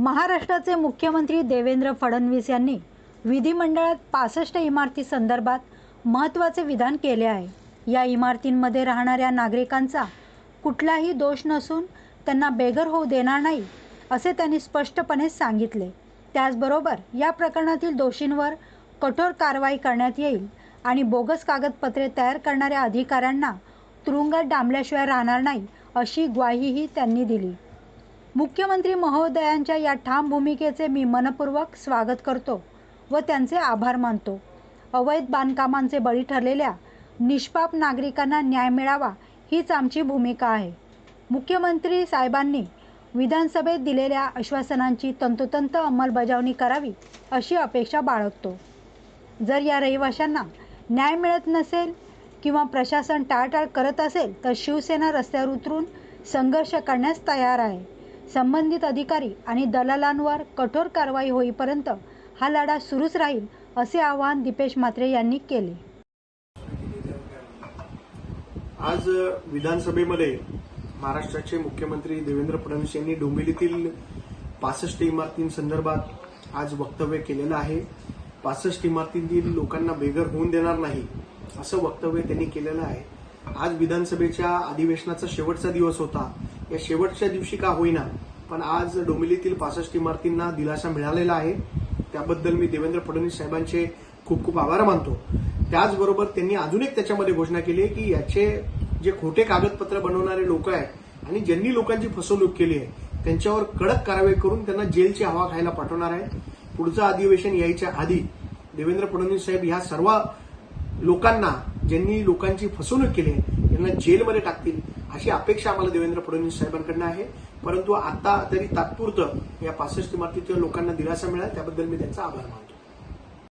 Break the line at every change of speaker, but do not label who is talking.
महाराष्ट्राचे मुख्यमंत्री देवेंद्र फडणवीस यांनी विधिमंडळात पासष्ट इमारती संदर्भात महत्त्वाचे विधान केले आहे. या इमारतींमध्ये राहणाऱ्या नागरिकांचा कुठलाही दोष नसून त्यांना बेघर होऊ देणार नाही असे त्यांनी स्पष्टपणे सांगितले. त्याचबरोबर या प्रकरणातील दोषींवर कठोर कारवाई करण्यात येईल आणि बोगस कागदपत्रे तयार करणाऱ्या अधिकाऱ्यांना तुरुंगात डांबल्याशिवाय राहणार नाही अशी ग्वाहीही त्यांनी दिली. मुख्यमंत्री महोदयांच्या या ठाम भूमिकेचे मी मनपूर्वक स्वागत करतो व त्यांचे आभार मानतो. अवैध बांधकामांचे बळी ठरलेल्या निष्पाप नागरिकांना न्याय मिळावा हीच आमची भूमिका आहे. मुख्यमंत्री साहेबांनी विधानसभेत दिलेल्या आश्वासनांची तंतोतंत अंमलबजावणी करावी अशी अपेक्षा बाळगतो. जर या रहिवाशांना न्याय मिळत नसेल किंवा प्रशासन टाळटाळ करत असेल तर शिवसेना रस्त्यावर उतरून संघर्ष करण्यास तयार आहे. संबंधित अधिकारी आणि दलालांवर कठोर कारवाई होईपर्यंत हा लढा सुरूच राहील असे आवाहन दीपेश म्हात्रे यांनी केले.
आज विधानसभेमध्ये महाराष्ट्राचे मुख्यमंत्री देवेंद्र फडणवीस यांनी डोंबिवलीतील पासष्ट इमारतींसंदर्भात आज वक्तव्य केलेलं आहे. पासष्ट इमारतींतील लोकांना बेघर होऊन देणार नाही असं वक्तव्य त्यांनी केलेलं आहे. आज विधानसभेच्या अधिवेशनाचा शेवटचा दिवस होता. या शेवटच्या दिवशी का होईना पण आज डोंबिवलीतील पासष्ट इमारतींना दिलासा मिळालेला आहे. त्याबद्दल मी देवेंद्र फडणवीस साहेबांचे खूप खूप आभार मानतो. त्याचबरोबर त्यांनी अजून एक त्याच्यामध्ये घोषणा केली आहे की याचे जे खोटे कागदपत्र बनवणारे लोक आहेत आणि ज्यांनी लोकांची फसवणूक केली आहे त्यांच्यावर कडक कारवाई करून त्यांना जेलची हवा खायला पाठवणार आहे. पुढचं अधिवेशन यायच्या आधी देवेंद्र फडणवीस साहेब ह्या सर्व लोकांना ज्यांनी लोकांची फसवणूक केली यांना जेलमध्ये टाकतील अशी अपेक्षा आम्हाला देवेंद्र फडणवीस साहेबांकडनं आहे. परंतु आता तरी तात्पुरतं या पासष्ट इमारतीतील लोकांना दिलासा मिळाला त्याबद्दल मी त्यांचा आभार मानतो.